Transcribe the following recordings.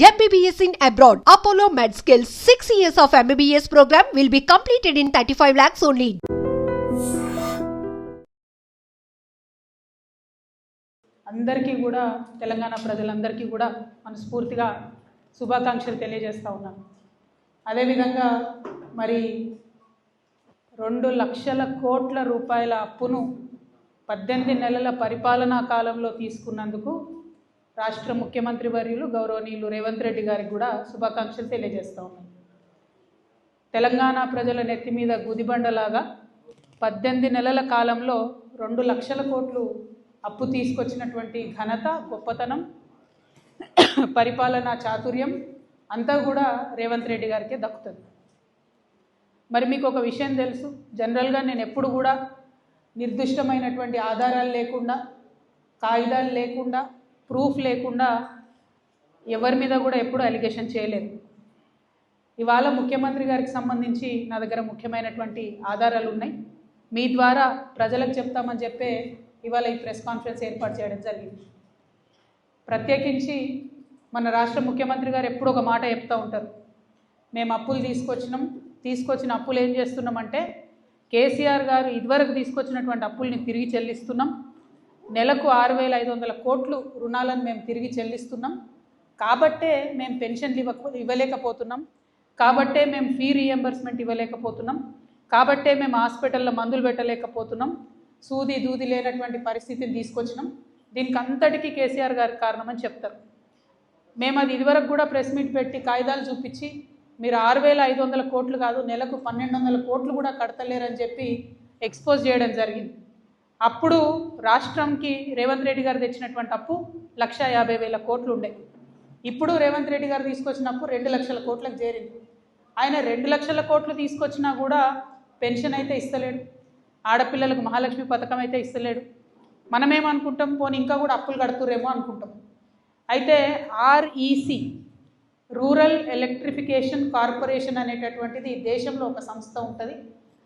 MBBS in abroad. Apollo MedSkill 6 years of MBBS program will be completed in 35 lakhs only. అందరికీ కూడా తెలంగాణ ప్రజలందరికీ కూడా మనస్ఫూర్తిగా శుభాకాంక్షలు తెలియజేస్తూ ఉన్నాను అదేవిధంగా మరి రెండు లక్షల కోట్ల రూపాయల అప్పును పద్దెనిమిది నెలల పరిపాలనా కాలంలో తీసుకున్నందుకు రాష్ట్ర ముఖ్యమంత్రి వర్యులు గౌరవనీయులు రేవంత్ రెడ్డి గారికి కూడా శుభాకాంక్షలు తెలియజేస్తూ ఉన్నాను తెలంగాణ ప్రజల నెత్తి మీద గుదిబండలాగా పద్దెనిమిది నెలల కాలంలో రెండు లక్షల కోట్లు అప్పు తీసుకొచ్చినటువంటి ఘనత గొప్పతనం పరిపాలనా చాతుర్యం అంతా కూడా రేవంత్ రెడ్డి గారికే దక్కుతుంది. మరి మీకు ఒక విషయం తెలుసు జనరల్గా నేను ఎప్పుడు కూడా నిర్దిష్టమైనటువంటి ఆధారాలు లేకుండా కాగితాలు లేకుండా ప్రూఫ్ లేకుండా ఎవరి మీద కూడా ఎప్పుడు అలిగేషన్ చేయలేదు. ఇవాళ ముఖ్యమంత్రి గారికి సంబంధించి నా దగ్గర ముఖ్యమైనటువంటి ఆధారాలు ఉన్నాయి. మీ ద్వారా ప్రజలకు చెప్తామని చెప్పే ఇవాళ ఈ ప్రెస్ కాన్ఫరెన్స్ ఏర్పాటు చేయడం జరిగింది. ప్రత్యేకించి మన రాష్ట్ర ముఖ్యమంత్రి గారు ఎప్పుడు ఒక మాట చెప్తూ ఉంటారు. మేము అప్పులు తీసుకొచ్చినాం. తీసుకొచ్చిన అప్పులు ఏం చేస్తున్నామంటే కేసీఆర్ గారు ఇదివరకు తీసుకొచ్చినటువంటి అప్పుల్ని తిరిగి చెల్లిస్తున్నాం. నెలకు ఆరు వేల ఐదు వందల కోట్లు రుణాలను మేము తిరిగి చెల్లిస్తున్నాం. కాబట్టే మేము పెన్షన్లు ఇవ్వక ఇవ్వలేకపోతున్నాం. కాబట్టే మేము ఫీ రీఎంబర్స్మెంట్ ఇవ్వలేకపోతున్నాం. కాబట్టే మేము హాస్పిటల్లో మందులు పెట్టలేకపోతున్నాం. సూది దూది లేనటువంటి పరిస్థితిని తీసుకొచ్చినాం. దీనికి అంతటికీ కేసీఆర్ గారి కారణమని చెప్తారు. మేము అది ఇదివరకు కూడా ప్రెస్ మీట్ పెట్టి కాగితాలు చూపించి మీరు ఆరు వేల ఐదు వందల కోట్లు కాదు నెలకు పన్నెండు వందల కోట్లు కూడా కడతలేరని చెప్పి ఎక్స్పోజ్ చేయడం జరిగింది. అప్పుడు రాష్ట్రంకి రేవంత్ రెడ్డి గారు తెచ్చినటువంటి అప్పు లక్ష యాభై వేల కోట్లు ఉండే. ఇప్పుడు రేవంత్ రెడ్డి గారు తీసుకొచ్చిన అప్పు రెండు లక్షల కోట్లకు చేరింది. ఆయన రెండు లక్షల కోట్లు తీసుకొచ్చినా కూడా పెన్షన్ అయితే ఇస్తలేడు. ఆడపిల్లలకు మహాలక్ష్మి పథకం అయితే ఇస్తలేడు. మనమేమనుకుంటాం పోనీ ఇంకా కూడా అప్పులు కడుతురేమో అనుకుంటాం. అయితే ఆర్ఈసి రూరల్ ఎలక్ట్రిఫికేషన్ కార్పొరేషన్ అనేటటువంటిది దేశంలో ఒక సంస్థ ఉంటుంది.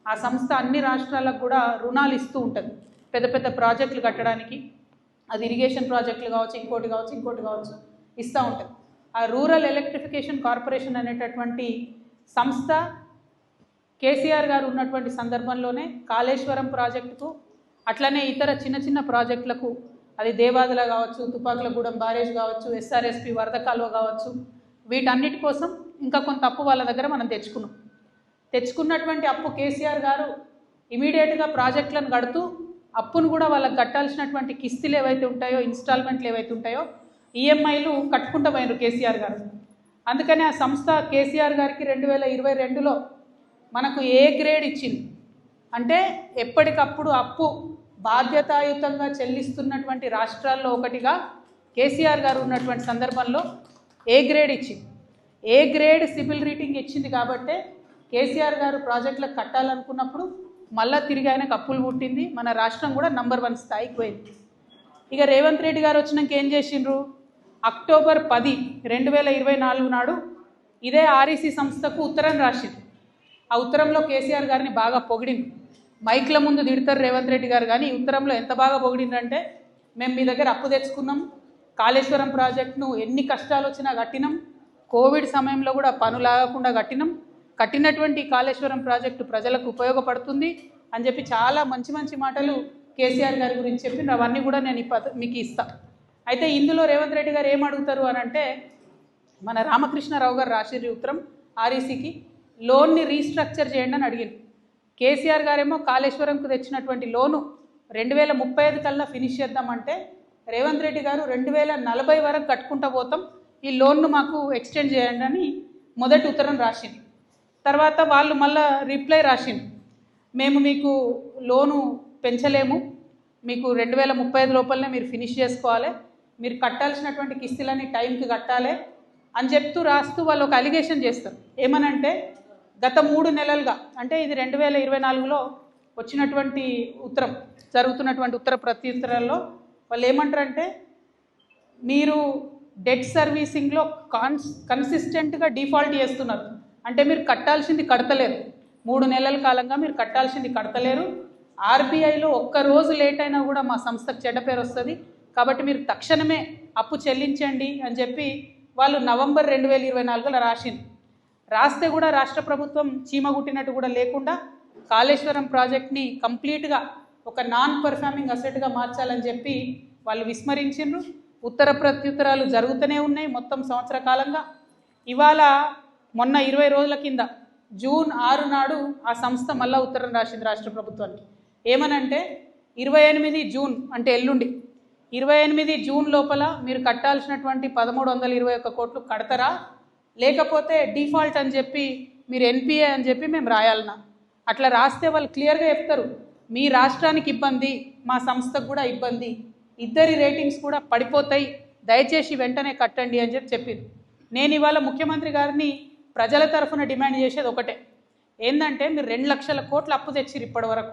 ఆ సంస్థ అన్ని రాష్ట్రాలకు కూడా రుణాలు ఇస్తూ ఉంటుంది. పెద్ద పెద్ద ప్రాజెక్టులు కట్టడానికి అది ఇరిగేషన్ ప్రాజెక్టులు కావచ్చు ఇంకోటి కావచ్చు ఇంకోటి కావచ్చు ఇస్తూ ఉంటుంది ఆ రూరల్ ఎలక్ట్రిఫికేషన్ కార్పొరేషన్ అనేటటువంటి సంస్థ కేసీఆర్ గారు ఉన్నటువంటి సందర్భంలోనే కాళేశ్వరం ప్రాజెక్టుకు అట్లనే ఇతర చిన్న చిన్న ప్రాజెక్టులకు అది దేవాదుల కావచ్చు తుపాకులగూడెం బారేజ్ కావచ్చు ఎస్ఆర్ఎస్పి వరద కాలువ కావచ్చు వీటన్నిటి కోసం ఇంకా కొంత అప్పు వాళ్ళ దగ్గర మనం తెచ్చుకున్నాం. తెచ్చుకున్నటువంటి అప్పు కేసీఆర్ గారు ఇమీడియట్గా ప్రాజెక్టులను కడుతూ అప్పును కూడా వాళ్ళకి కట్టాల్సినటువంటి కిస్తులు ఏవైతే ఉంటాయో ఇన్స్టాల్మెంట్లు ఏవైతే ఉంటాయో ఈఎంఐలు కట్టుకుంటూ పోయినారు కేసీఆర్ గారు. అందుకని ఆ సంస్థ కేసీఆర్ గారికి రెండు వేల ఇరవై రెండులో మనకు ఏ గ్రేడ్ ఇచ్చింది? అంటే ఎప్పటికప్పుడు అప్పు బాధ్యతాయుతంగా చెల్లిస్తున్నటువంటి రాష్ట్రాల్లో ఒకటిగా కేసీఆర్ గారు ఉన్నటువంటి సందర్భంలో ఏ గ్రేడ్ ఇచ్చింది? ఏ గ్రేడ్ సిబిల్ రేటింగ్ ఇచ్చింది కాబట్టే కేసీఆర్ గారు ప్రాజెక్టులకు కట్టాలనుకున్నప్పుడు మళ్ళా తిరిగి ఆయనకు అప్పులు పుట్టింది మన రాష్ట్రం కూడా నంబర్ వన్ స్థాయికి పోయింది. ఇక రేవంత్ రెడ్డి గారు వచ్చినాక ఏం చేసిండ్రు? అక్టోబర్ పది రెండు వేల ఇరవై నాలుగు నాడు ఇదే ఆర్ఈసీ సంస్థకు ఉత్తరం రాసింది. ఆ ఉత్తరంలో కేసీఆర్ గారిని బాగా పొగిడింది. మైక్ల ముందు తిడతారు రేవంత్ రెడ్డి గారు కానీ ఈ ఉత్తరంలో ఎంత బాగా పొగిడిందంటే మేము మీ దగ్గర అప్పు తెచ్చుకున్నాం కాళేశ్వరం ప్రాజెక్టును ఎన్ని కష్టాలు వచ్చినా కట్టినాం కోవిడ్ సమయంలో కూడా పనులాగకుండా కట్టినాం కట్టినటువంటి కాళేశ్వరం ప్రాజెక్టు ప్రజలకు ఉపయోగపడుతుంది అని చెప్పి చాలా మంచి మంచి మాటలు కేసీఆర్ గారి గురించి చెప్పి అవన్నీ కూడా నేను మీకు ఇస్తాను అయితే ఇందులో రేవంత్ రెడ్డి గారు ఏం అడుగుతారు అని అంటే మన రామకృష్ణారావు గారు రాసిరి ఉత్తరం ఆర్ఈసీకి లోన్ని రీస్ట్రక్చర్ చేయండి అని అడిగింది కేసీఆర్ గారేమో కాళేశ్వరంకు తెచ్చినటువంటి లోను రెండు వేల ముప్పై ఐదు కల్లా ఫినిష్ చేద్దామంటే రేవంత్ రెడ్డి గారు రెండు వేల నలభై వరకు కట్టుకుంటా పోతాం ఈ లోన్ను మాకు ఎక్స్టెండ్ చేయండి అని మొదటి ఉత్తరం రాసింది తర్వాత వాళ్ళు మళ్ళా రిప్లై రాసింది మేము మీకు లోను పెంచలేము. మీకు రెండు వేల ముప్పై ఐదు లోపలనే మీరు ఫినిష్ చేసుకోవాలి. మీరు కట్టాల్సినటువంటి కిస్తీలన్నీ టైంకి కట్టాలి అని చెప్తూ రాస్తూ వాళ్ళు ఒక అలిగేషన్ చేస్తారు. ఏమనంటే గత మూడు నెలలుగా అంటే ఇది రెండు వేల ఇరవై నాలుగులో వచ్చినటువంటి ఉత్తరం జరుగుతున్నటువంటి ఉత్తర ప్రత్యుత్తరాల్లో వాళ్ళు ఏమంటారంటే మీరు డెట్ సర్వీసింగ్లో కాన్స్ కన్సిస్టెంట్గా డిఫాల్ట్ చేస్తున్నారు. అంటే మీరు కట్టాల్సింది కడతలేరు. మూడు నెలల కాలంగా మీరు కట్టాల్సింది కడతలేరు. ఆర్బీఐలో ఒక్క రోజు లేట్ అయినా కూడా మా సంస్థకు చెడ్డ పేరు వస్తుంది. కాబట్టి మీరు తక్షణమే అప్పు చెల్లించండి అని చెప్పి వాళ్ళు నవంబర్ రెండు వేల ఇరవై నాలుగులో రాసింది రాస్తే కూడా రాష్ట్ర ప్రభుత్వం చీమగుట్టినట్టు కూడా లేకుండా కాళేశ్వరం ప్రాజెక్ట్ని కంప్లీట్గా ఒక నాన్ పర్ఫార్మింగ్ అసెట్గా మార్చాలని చెప్పి వాళ్ళు విస్మరించిండ్రు. ఉత్తర ప్రత్యుత్తరాలు జరుగుతూనే ఉన్నాయి మొత్తం సంవత్సర కాలంగా. ఇవాళ మొన్న ఇరవై రోజుల కింద జూన్ ఆరు నాడు ఆ సంస్థ మళ్ళా ఉత్తరం రాసింది రాష్ట్ర ప్రభుత్వానికి. ఏమనంటే ఇరవై ఎనిమిది జూన్ అంటే ఎల్లుండి. ఇరవై ఎనిమిది జూన్ లోపల మీరు కట్టాల్సినటువంటి పదమూడు వందల ఇరవై ఒక్క కోట్లు కడతారా? లేకపోతే డిఫాల్ట్ అని చెప్పి మీరు ఎన్పిఏ అని చెప్పి మేము రాయాలన్నా అట్లా రాస్తే వాళ్ళు క్లియర్గా చెప్తారు. మీ రాష్ట్రానికి ఇబ్బంది మా సంస్థకు కూడా ఇబ్బంది. ఇద్దరి రేటింగ్స్ కూడా పడిపోతాయి. దయచేసి వెంటనే కట్టండి అని చెప్పి చెప్పింది నేను ఇవాళ ముఖ్యమంత్రి గారిని ప్రజల తరఫున డిమాండ్ చేసేది ఒకటే. ఏంటంటే మీరు రెండు లక్షల కోట్ల అప్పు తెచ్చిరు ఇప్పటి వరకు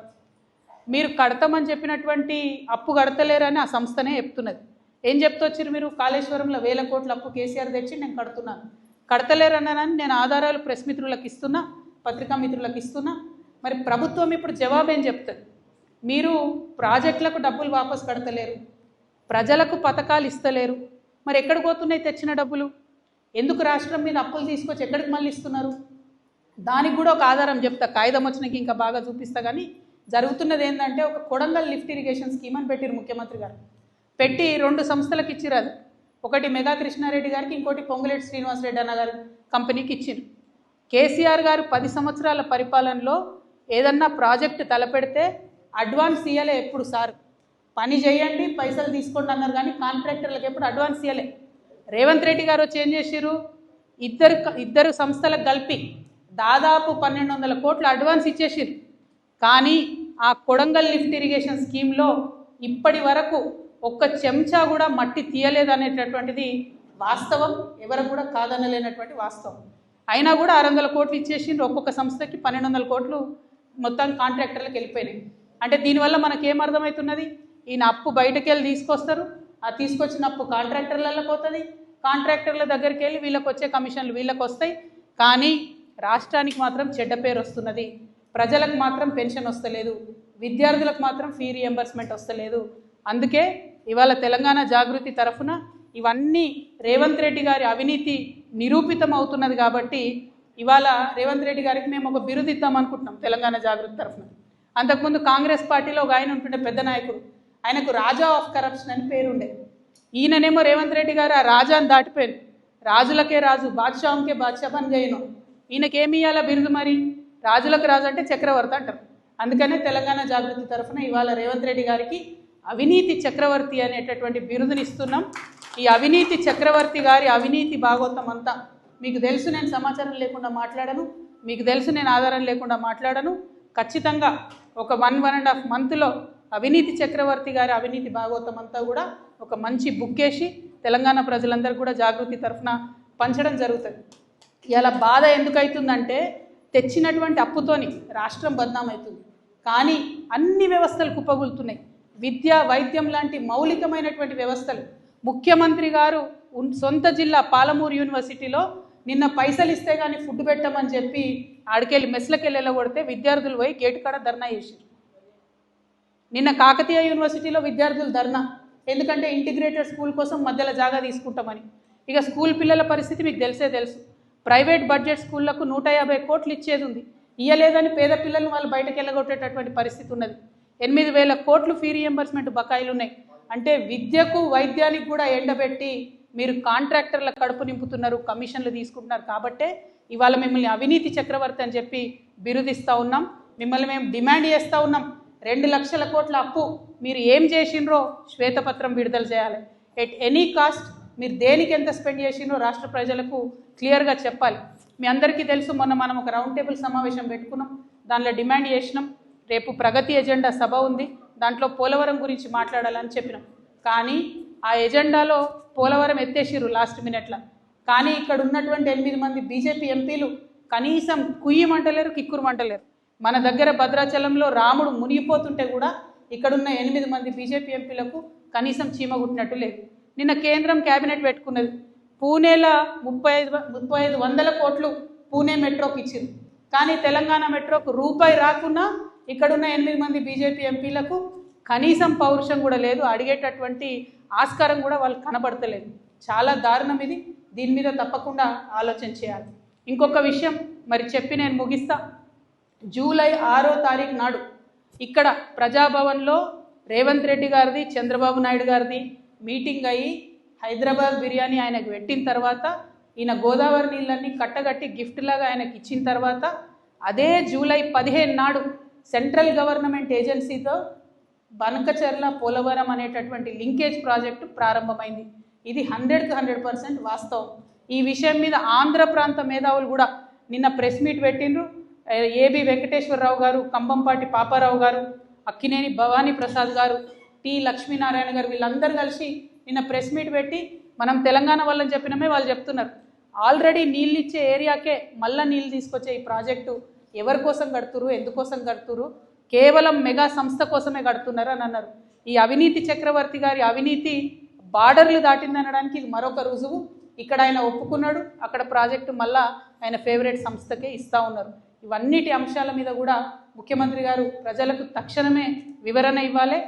మీరు కడతామని చెప్పినటువంటి అప్పు కడతలేరని ఆ సంస్థనే చెప్తున్నది. ఏం చెప్తొచ్చారు మీరు? కాళేశ్వరంలో వేల కోట్ల అప్పు కేసీఆర్ తెచ్చి నేను కడుతున్నాను. కడతలేరన్నానని నేను ఆధారాలు ప్రెస్ మిత్రులకు ఇస్తున్నా పత్రికా మిత్రులకు ఇస్తున్నా. మరి ప్రభుత్వం ఇప్పుడు జవాబు ఏం చెప్తుంది? మీరు ప్రాజెక్టులకు డబ్బులు వాపసు కడతలేరు. ప్రజలకు పథకాలు ఇస్తలేరు. మరి ఎక్కడికి పోతున్నాయి తెచ్చిన డబ్బులు? ఎందుకు రాష్ట్రం మీద అప్పులు తీసుకొచ్చి ఎక్కడికి మళ్ళీ ఇస్తున్నారు? దానికి కూడా ఒక ఆధారం చెప్తా. కాగితం వచ్చినాక ఇంకా బాగా చూపిస్తా కానీ జరుగుతున్నది ఏంటంటే ఒక కొడంగల్ లిఫ్ట్ ఇరిగేషన్ స్కీమ్ అని పెట్టిరు ముఖ్యమంత్రి గారు. పెట్టి రెండు సంస్థలకు ఇచ్చిరు అది. ఒకటి మెగా కృష్ణారెడ్డి గారికి ఇంకోటి పొంగులేటి శ్రీనివాసరెడ్డి అన్న గారి కంపెనీకి ఇచ్చిరు కేసీఆర్ గారు పది సంవత్సరాల పరిపాలనలో ఏదన్నా ప్రాజెక్ట్ తలపెడితే అడ్వాన్స్ ఇయ్యలే ఎప్పుడు సార్. పని చేయండి పైసలు తీసుకోండి అన్నారు కానీ కాంట్రాక్టర్లకు ఎప్పుడు అడ్వాన్స్ ఇయ్యలే. రేవంత్ రెడ్డి గారు వచ్చి ఏం చేసిరు ఇద్దరు ఇద్దరు సంస్థలకు కలిపి దాదాపు పన్నెండు వందల కోట్లు అడ్వాన్స్ ఇచ్చేసిరు కానీ ఆ కొడంగల్ లిఫ్ట్ ఇరిగేషన్ స్కీమ్లో ఇప్పటి వరకు ఒక్క చెంచా కూడా మట్టి తీయలేదనేటటువంటిది వాస్తవం ఎవరు కూడా కాదనలేనటువంటి వాస్తవం. అయినా కూడా ఆరు వందల కోట్లు ఇచ్చేసిండ్రు ఒక్కొక్క సంస్థకి పన్నెండు వందల కోట్లు మొత్తం కాంట్రాక్టర్లకు వెళ్ళిపోయినాయి. అంటే దీనివల్ల మనకేం అర్థమవుతున్నది? ఈయన అప్పు బయటకెళ్ళి తీసుకొస్తారు ఆ తీసుకొచ్చిన అప్పు కాంట్రాక్టర్లలో పోతుంది కాంట్రాక్టర్ల దగ్గరికి వెళ్ళి వీళ్ళకి వచ్చే కమిషన్లు వీళ్ళకి వస్తాయి కానీ రాష్ట్రానికి మాత్రం చెడ్డ పేరు వస్తున్నది. ప్రజలకు మాత్రం పెన్షన్ వస్తలేదు. విద్యార్థులకు మాత్రం ఫీ రియంబర్స్మెంట్ వస్తలేదు. అందుకే ఇవాళ తెలంగాణ జాగృతి తరఫున ఇవన్నీ రేవంత్ రెడ్డి గారి అవినీతి నిరూపితం అవుతున్నది కాబట్టి ఇవాళ రేవంత్ రెడ్డి గారికి మేము ఒక బిరుదు ఇద్దాం అనుకుంటున్నాం తెలంగాణ జాగృతి తరఫున. అంతకుముందు కాంగ్రెస్ పార్టీలో ఒక ఆయన ఉంటుండే పెద్ద నాయకుడు. ఆయనకు రాజా ఆఫ్ కరప్షన్ అని పేరుండే. ఈయననేమో రేవంత్ రెడ్డి గారు ఆ రాజాని దాటిపోయారు. రాజులకే రాజు బాద్షాంకే బాద్షా పని చేయను. ఈయనకేమి ఇవ్వాలా బిరుదు మరి? రాజులకు రాజు అంటే చక్రవర్తి అంటారు. అందుకనే తెలంగాణ జాగృతి తరఫున ఇవాళ రేవంత్ రెడ్డి గారికి అవినీతి చక్రవర్తి అనేటటువంటి బిరుదుని ఇస్తున్నాం. ఈ అవినీతి చక్రవర్తి గారి అవినీతి భాగోత్తం అంతా మీకు తెలుసు నేను సమాచారం లేకుండా మాట్లాడను. మీకు తెలుసు నేను ఆధారం లేకుండా మాట్లాడను. ఖచ్చితంగా ఒక వన్ వన్ అండ్ హాఫ్ మంత్లో అవినీతి చక్రవర్తి గారి అవినీతి భాగవతం అంతా కూడా ఒక మంచి బుక్ వేసి తెలంగాణ ప్రజలందరూ కూడా జాగృతి తరఫున పంచడం జరుగుతుంది. ఇలా బాధ ఎందుకు అవుతుందంటే తెచ్చినటువంటి అప్పుతోని రాష్ట్రం బద్నామవుతుంది కానీ అన్ని వ్యవస్థలు కుప్పగులుతున్నాయి. విద్య వైద్యం లాంటి మౌలికమైనటువంటి వ్యవస్థలు. ముఖ్యమంత్రి గారు ఉన్- సొంత జిల్లా పాలమూరు యూనివర్సిటీలో నిన్న పైసలు ఇస్తే కానీ ఫుడ్ పెట్టమని చెప్పి ఆడికెళ్ళి మెస్లకెళ్ళి వెళ్ళగొడితే విద్యార్థులు పోయి గేటు కాడ ధర్నా చేశారు నిన్న కాకతీయ యూనివర్సిటీలో విద్యార్థులు ధర్నా. ఎందుకంటే ఇంటిగ్రేటెడ్ స్కూల్ కోసం మధ్యలో జాగా తీసుకుంటామని. ఇక స్కూల్ పిల్లల పరిస్థితి మీకు తెలిసే తెలుసు. ప్రైవేట్ బడ్జెట్ స్కూళ్ళకు నూట యాభై కోట్లు ఇచ్చేది ఉంది. ఇయ్యలేదని పేద పిల్లల్ని వాళ్ళు బయటకు వెళ్ళగొట్టేటటువంటి పరిస్థితి ఉన్నది. ఎనిమిది వేల కోట్లు ఫీ రియంబర్స్మెంట్ బకాయిలు ఉన్నాయి అంటే విద్యకు వైద్యానికి కూడా ఎండబెట్టి మీరు కాంట్రాక్టర్ల కడుపు నింపుతున్నారు కమిషన్లు తీసుకుంటున్నారు కాబట్టే ఇవాళ మిమ్మల్ని అవినీతి చక్రవర్తి అని చెప్పి బిరుదిస్తూ ఉన్నాం. మిమ్మల్ని మేము డిమాండ్ చేస్తూ ఉన్నాం. రెండు లక్షల కోట్ల అప్పు మీరు ఏం చేసిండ్రో శ్వేతపత్రం విడుదల చేయాలి. ఎట్ ఎనీ కాస్ట్ మీరు దేనికి ఎంత స్పెండ్ చేసిండ్రో రాష్ట్ర ప్రజలకు క్లియర్గా చెప్పాలి. మీ అందరికీ తెలుసు మొన్న మనం ఒక రౌండ్ టేబుల్ సమావేశం పెట్టుకున్నాం. దానిలో డిమాండ్ చేసినాం. రేపు ప్రగతి ఎజెండా సభ ఉంది. దాంట్లో పోలవరం గురించి మాట్లాడాలని చెప్పినాం. కానీ ఆ ఎజెండాలో పోలవరం ఎత్తేసిర్రు లాస్ట్ మినిట్లో కానీ ఇక్కడ ఉన్నటువంటి ఎనిమిది మంది బీజేపీ ఎంపీలు కనీసం కుయ్యమంటలేరు కిక్కురుమంటలేరు మన దగ్గర భద్రాచలంలో రాముడు మునిగిపోతుంటే కూడా ఇక్కడున్న ఎనిమిది మంది బీజేపీ ఎంపీలకు కనీసం చీమ కుట్టినట్టు లేదు. నిన్న కేంద్రం కేబినెట్ పెట్టుకున్నది. పూణేలో ముప్పై ఐదు ముప్పై ఐదు వందల కోట్లు పూణే మెట్రోకి ఇచ్చింది. కానీ తెలంగాణ మెట్రోకు రూపాయి రాకున్నా ఇక్కడున్న ఎనిమిది మంది బీజేపీ ఎంపీలకు కనీసం పౌరుషం కూడా లేదు. అడిగేటటువంటి ఆస్కారం కూడా వాళ్ళు కనబడతలేదు. చాలా దారుణం ఇది. దీని మీద తప్పకుండా ఆలోచన చేయాలి. ఇంకొక విషయం మరి చెప్పి నేను ముగిస్తా. జూలై ఆరో తారీఖు నాడు ఇక్కడ ప్రజాభవన్లో రేవంత్ రెడ్డి గారిది చంద్రబాబు నాయుడు గారిది మీటింగ్ అయ్యి హైదరాబాద్ బిర్యానీ ఆయనకు పెట్టిన తర్వాత ఈయన గోదావరి నీళ్ళన్నీ కట్టగట్టి గిఫ్ట్ లాగా ఆయనకి ఇచ్చిన తర్వాత అదే జూలై పదిహేను నాడు సెంట్రల్ గవర్నమెంట్ ఏజెన్సీతో బనకచర్ల పోలవరం అనేటటువంటి లింకేజ్ ప్రాజెక్టు ప్రారంభమైంది. ఇది హండ్రెడ్కి హండ్రెడ్ పర్సెంట్ వాస్తవం. ఈ విషయం మీద ఆంధ్ర ప్రాంత మేధావులు కూడా నిన్న ప్రెస్ మీట్ పెట్టిండ్రు. ఏబి వెంకటేశ్వరరావు గారు కంబంపాటి పాపారావు గారు అక్కినేని భవానీ ప్రసాద్ గారు టి లక్ష్మీనారాయణ గారు వీళ్ళందరూ కలిసి నిన్న ప్రెస్ మీట్ పెట్టి మనం తెలంగాణ వాళ్ళని చెప్పినమే వాళ్ళు చెప్తున్నారు. ఆల్రెడీ నీళ్ళు ఇచ్చే ఏరియాకే మళ్ళీ నీళ్ళు తీసుకొచ్చే ఈ ప్రాజెక్టు ఎవరి కోసం కడుతురు ఎందుకోసం కడుతురు కేవలం మెగా సంస్థ కోసమే కడుతున్నారు అని అన్నారు. ఈ అవినీతి చక్రవర్తి గారి అవినీతి బార్డర్లు దాటింది అనడానికి ఇది మరొక రుజువు. ఇక్కడ ఆయన ఒప్పుకున్నాడు అక్కడ ప్రాజెక్టు మళ్ళా ఆయన ఫేవరెట్ సంస్థకే ఇస్తా ఉన్నారు. ఇవన్నిటి అంశాల మీద కూడా ముఖ్యమంత్రి గారు ప్రజలకు తక్షణమే వివరణ ఇవ్వాలి.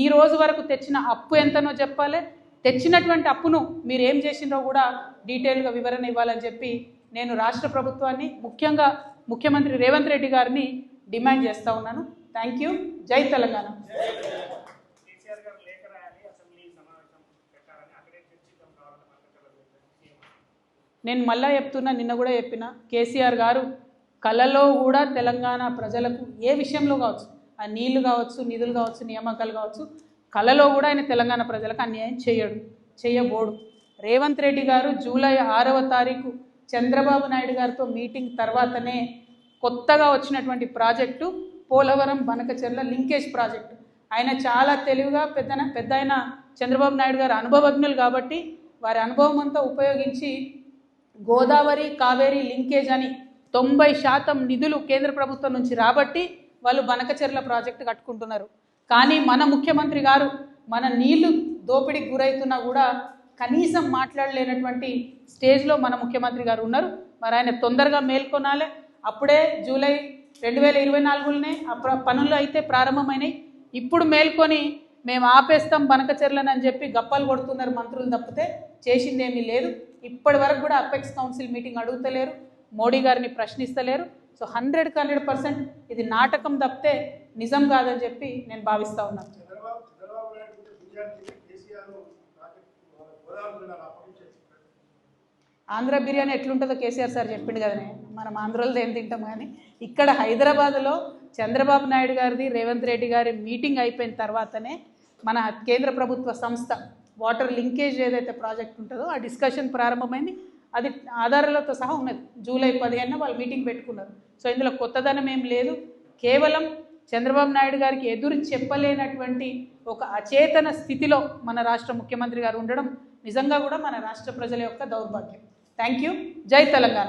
ఈ రోజు వరకు తెచ్చిన అప్పు ఎంతనో చెప్పాలి. తెచ్చినటువంటి అప్పును మీరు ఏం చేసిందో కూడా డీటెయిల్గా వివరణ ఇవ్వాలని చెప్పి నేను రాష్ట్ర ప్రభుత్వాన్ని ముఖ్యంగా ముఖ్యమంత్రి రేవంత్ రెడ్డి గారిని డిమాండ్ చేస్తూ ఉన్నాను. Thank you. జై తెలంగాణ. నేను మళ్ళా చెప్తున్నా నిన్న కూడా చెప్పిన కేసీఆర్ గారు కళలో కూడా తెలంగాణ ప్రజలకు ఏ విషయంలో కావచ్చు ఆ నీళ్ళు కావచ్చు నిధులు కావచ్చు నియామకాలు కావచ్చు కళలో కూడా ఆయన తెలంగాణ ప్రజలకు అన్యాయం చేయడు చేయబోడు. రేవంత్ రెడ్డి గారు జూలై ఆరవ తారీఖు చంద్రబాబు నాయుడు గారితో మీటింగ్ తర్వాతనే కొత్తగా వచ్చినటువంటి project Polavaram Banakacherla linkage project. ఆయన చాలా తెలివిగా పెద్ద పెద్ద ఆయన చంద్రబాబు నాయుడు గారు అనుభవజ్ఞులు కాబట్టి వారి అనుభవం అంతా ఉపయోగించి గోదావరి కావేరి లింకేజ్ అని తొంభై శాతం నిధులు కేంద్ర ప్రభుత్వం నుంచి రాబట్టి వాళ్ళు బనకచెర్ల ప్రాజెక్టు కట్టుకుంటున్నారు. కానీ మన ముఖ్యమంత్రి గారు మన నీళ్ళు దోపిడీకి గురవుతున్నా కూడా కనీసం మాట్లాడలేనటువంటి స్టేజ్లో మన ముఖ్యమంత్రి గారు ఉన్నారు. మరి ఆయన తొందరగా మేల్కొనాలి. అప్పుడే జూలై రెండు వేల ఇరవై నాలుగులోనే ఆ పనులు అయితే ప్రారంభమైనాయి. ఇప్పుడు మేల్కొని మేము ఆపేస్తాం బనకచెర్లను అని చెప్పి గప్పాలు కొడుతున్నారు మంత్రులు తప్పితే చేసిందేమీ లేదు. ఇప్పటి వరకు కూడా అపెక్స్ కౌన్సిల్ మీటింగ్ అడుగుతలేరు. మోడీ గారిని ప్రశ్నిస్తలేరు. సో హండ్రెడ్కి హండ్రెడ్ పర్సెంట్ ఇది నాటకం తప్పితే నిజం కాదని చెప్పి నేను భావిస్తా ఉన్నాను ఆంధ్ర బిర్యానీ ఎట్లుంటుందో కేసీఆర్ సార్ చెప్పిండు కదనే. మనం ఆంధ్రలో ఏం తింటాం కానీ ఇక్కడ హైదరాబాద్లో చంద్రబాబు నాయుడు గారిది రేవంత్ రెడ్డి గారి మీటింగ్ అయిపోయిన తర్వాతనే మన కేంద్ర ప్రభుత్వ సంస్థ వాటర్ లింకేజ్ ఏదైతే ప్రాజెక్ట్ ఉంటుందో ఆ డిస్కషన్ ప్రారంభమైంది. అది ఆధారాలతో సహా ఉన్నది. జూలై పదిహేనున వాళ్ళు మీటింగ్ పెట్టుకున్నారు. సో ఇందులో కొత్తదనం ఏం లేదు. కేవలం చంద్రబాబు నాయుడు గారికి ఎదురు చెప్పలేనటువంటి ఒక అచేతన స్థితిలో మన రాష్ట్ర ముఖ్యమంత్రి గారు ఉండడం నిజంగా కూడా మన రాష్ట్ర ప్రజల యొక్క దౌర్భాగ్యం. థ్యాంక్ యూ జై తెలంగాణ.